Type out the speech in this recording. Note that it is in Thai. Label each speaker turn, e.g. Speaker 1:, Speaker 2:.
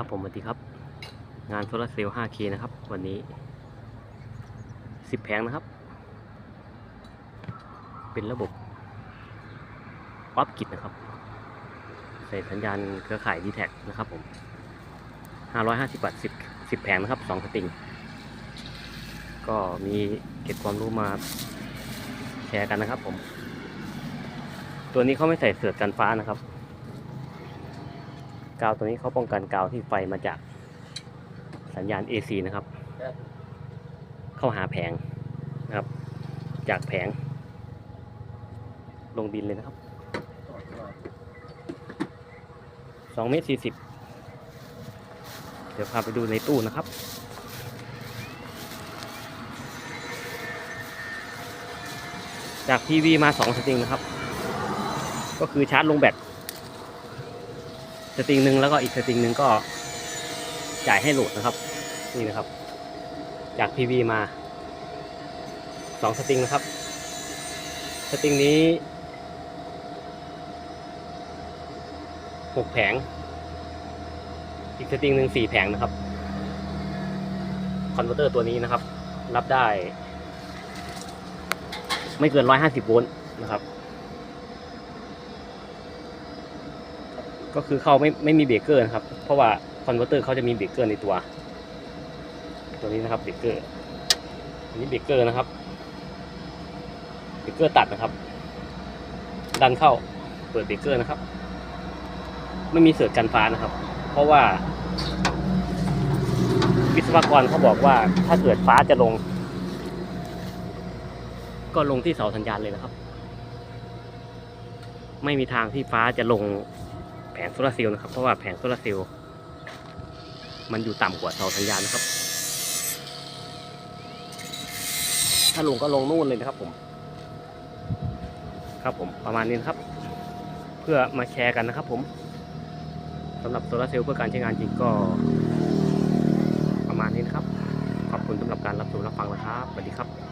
Speaker 1: ครับผมสวัสดีครับ งานโซลาเซลล์ 5K นะครับ วันนี้ 10 แผงนะครับ เป็นระบบออฟกิจนะครับ ใส่สัญญาณเครือข่าย d t แทนะครับผม 550 วัตต์10 10 แผงนะครับ 2 สติง ก็มีเก็บความรู้มาแชร์กันนะครับผม ตัวนี้เขาไม่ใส่เสือกันฟ้านะครับ กาวตัวนี้เขาป้องกันกาวที่ไฟมาจากสัญญาณ AC นะครับ เข้าหาแผงนะครับ จากแผง ลงดินเลยนะครับสองเมตรสี่สิบเดี๋ยวพาไปดูในตู้นะครับจาก PV มาสองสตริงนะครับ ก็คือชาร์จลงแบต สตริงหนึ่งแล้วก็อีกสตริงหนึ่งก็จ่ายให้โหลดนะครับ นี่นะครับ จาก PV มาสองสตริงนะครับ สตริงนี้หกแผง อีกสตริงหนึ่งสี่แผงนะครับ คอนเวอร์เตอร์ตัวนี้นะครับ รับได้ ไม่เกินร้อยห้าสิบโวลต์นะครับ ก็คือเขาไม่ไม่มีเบรกเกอร์นะครับ เพราะว่าคอนเวอร์เตอร์เขาจะมีเบรกเกอร์ในตัว ตัวนี้นะครับเบรกเกอร์อันนี้เบรกเกอร์นะครับเบรกเกอร์ตัดนะครับ ดันเข้าเปิดเบรกเกอร์นะครับ ไม่มีเสือกกันฟ้านะครับ เพราะว่า วิศวกรเขาบอกว่าถ้าเกิดฟ้าจะลง ก็ลงที่เสาสัญญาณเลยนะครับ ไม่มีทางที่ฟ้าจะลง แผงโซลาร์เซลล์นะครับ เพราะว่าแผงโซลาร์เซลล์มันอยู่ต่ำกว่าเสาสัญญาณนะครับ ถ้าลงก็ลงนู่นเลยนะครับผม ครับผมประมาณนี้นะครับ เพื่อมาแชร์กันนะครับ ผมสำหรับโซลาร์เซลล์เพื่อการใช้งานจริงก็ประมาณนี้นครับ ขอบคุณสำหรับการรับชมรับฟังนะครับสวัสดีครับ